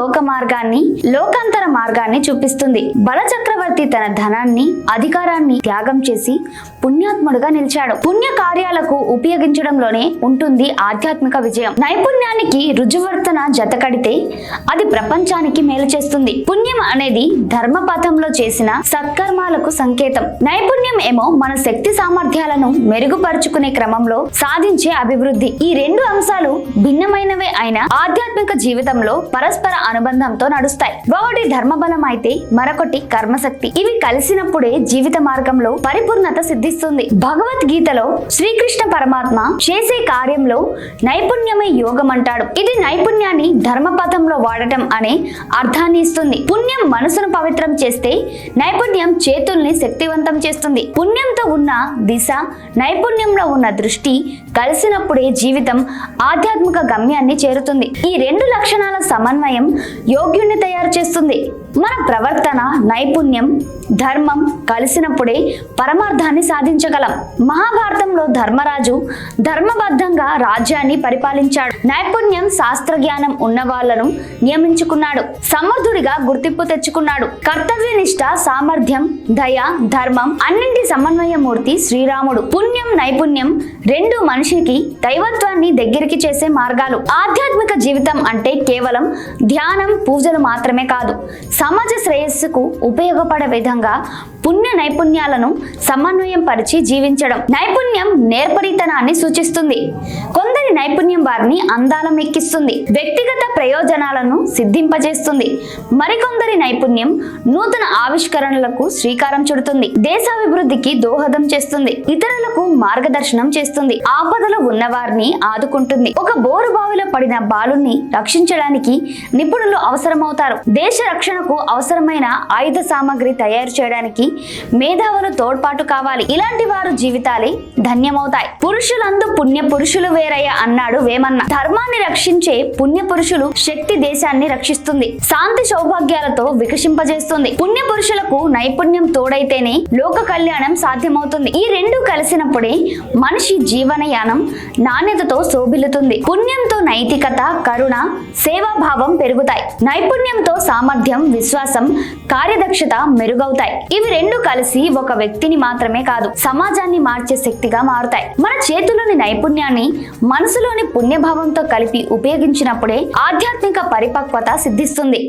లోక మార్గాన్ని లోకాంతర మార్గాన్ని చూపిస్తుంది. బల చక్రవర్తి తన ధనాన్ని అధికారాన్ని త్యాగం చేసి పుణ్యాత్ముడుగా నిలిచాడు. పుణ్య కార్యాలకు ఉపయోగించడంలోనే ఉంటుంది ఆధ్యాత్మిక విజయం. నైపుణ్యానికి రుజువర్తన జతకడితే అది ప్రపంచానికి మేలు చేస్తుంది. పుణ్యం అనేది ధర్మపథంలో చేసిన సత్కర్మాలకు సంకేతం. నైపుణ్యం ఏమో మన శక్తి సామర్థ్యాలను మెరుగుపరుచుకునే క్రమంలో సాధించే అభివృద్ధి. ఈ రెండు అంశాలు భిన్నమైనవే అయినా ఆధ్యాత్మిక జీవితంలో పరస్పర అనుబంధంతో నడుస్తాయి. ఒకటి ధర్మబలం అయితే మరొకటి కర్మశక్తి. ఇవి కలిసినప్పుడే జీవిత మార్గంలో పరిపూర్ణత సిద్ధిస్తుంది. భగవద్గీతలో శ్రీకృష్ణ పరమాత్మ చేసే కార్యంలో నైపుణ్యమే యోగం అంటాడు ఇది నైపుణ్యాన్ని ధర్మపథంలో వాడటం అనే అర్థాన్ని ఇస్తుంది. పుణ్యం మనసును పవిత్రం చేస్తే నైపుణ్యం చేతుల్ని శక్తివంతం చేస్తుంది. పుణ్యంతో ఉన్న దిశ నైపుణ్యంలో ఉన్న దృష్టి కలిసినప్పుడే జీవితం ఆధ్యాత్మిక గమ్యాన్ని చేరుతుంది. ఈ రెండు లక్షణాల సమన్వయం యోగ్యుణ్ణి తయారు చేస్తుంది. మన ప్రవర్తన నైపుణ్యం ధర్మం కలిసినప్పుడే పరమార్థాన్ని సాధించగలం. మహాభారతంలో ధర్మరాజు ధర్మబద్ధంగా రాజ్యాన్ని పరిపాలించాడు. నైపుణ్యం శాస్త్ర జ్ఞానం ఉన్న వాళ్ళను నియమించుకున్నాడు. సమర్థుడిగా గుర్తింపు తెచ్చుకున్నాడు. కర్తవ్యనిష్ట సామర్థ్యం దయ ధర్మం అన్నింటి సమన్వయమూర్తి శ్రీరాముడు. పుణ్యం నైపుణ్యం రెండు మనిషికి దైవత్వాన్ని దగ్గరికి చేసే మార్గాలు. ఆధ్యాత్మిక జీవితం అంటే కేవలం ధ్యానం పూజలు మాత్రమే కాదు. సమాజ శ్రేయస్సుకు ఉపయోగపడే విధంగా పుణ్య నైపుణ్యాలను సమన్వయం పరిచి జీవించడం నైపుణ్యం నేర్పరితనాన్ని సూచిస్తుంది. కొందరి నైపుణ్యం వారిని అందాలం ఎక్కిస్తుంది వ్యక్తిగత ప్రయోజనాలను సిద్ధింపజేస్తుంది. మరికొందరి నైపుణ్యం నూతన ఆవిష్కరణలకు శ్రీకారం చుడుతుంది. దేశాభివృద్ధికి దోహదం చేస్తుంది. ఇతరులకు మార్గదర్శనం చేస్తుంది. ఆపదలో ఉన్నవారిని ఆదుకుంటుంది. ఒక బోరు బావిలో పడిన బాలుని రక్షించడానికి నిపుణులు అవసరమవుతారు. దేశ రక్షణకు అవసరమైన ఆయుధ సామాగ్రి తయారు చేయడానికి మేధావులు తోడ్పాటు కావాలి. ఇలాంటి వారు జీవితాలే ధన్యమవుతాయి. పురుషులందు పుణ్య పురుషులు వేరయ్య అన్నాడు వేమన్న. ధర్మాన్ని రక్షించే పుణ్య పురుషులు శక్తి దేశాన్ని రక్షిస్తుంది. శాంతి సౌభాగ్యాలతో వికసింపజేస్తుంది. పుణ్య పురుషులకు నైపుణ్యం తోడైతేనే లోక కళ్యాణం సాధ్యమవుతుంది. ఈ రెండు కలిసినప్పుడే మనిషి జీవనయానం నాణ్యతతో శోభిల్లుతుంది. పుణ్యంతో నైతికత కరుణ సేవాభావం పెరుగుతాయి. నైపుణ్యంతో సామర్థ్యం విశ్వాసం కార్యదక్షత మెరుగవుతాయి. ఇవి రెండు కలిసి ఒక వ్యక్తిని మాత్రమే కాదు సమాజాన్ని మార్చే శక్తిగా మారుతాయి. మన చేతిలోని నైపుణ్యాన్ని మనసులోని పుణ్యభావంతో కలిపి ఉపయోగించినప్పుడే ఆధ్యాత్మిక పరిపక్వత సిద్ధిస్తుంది.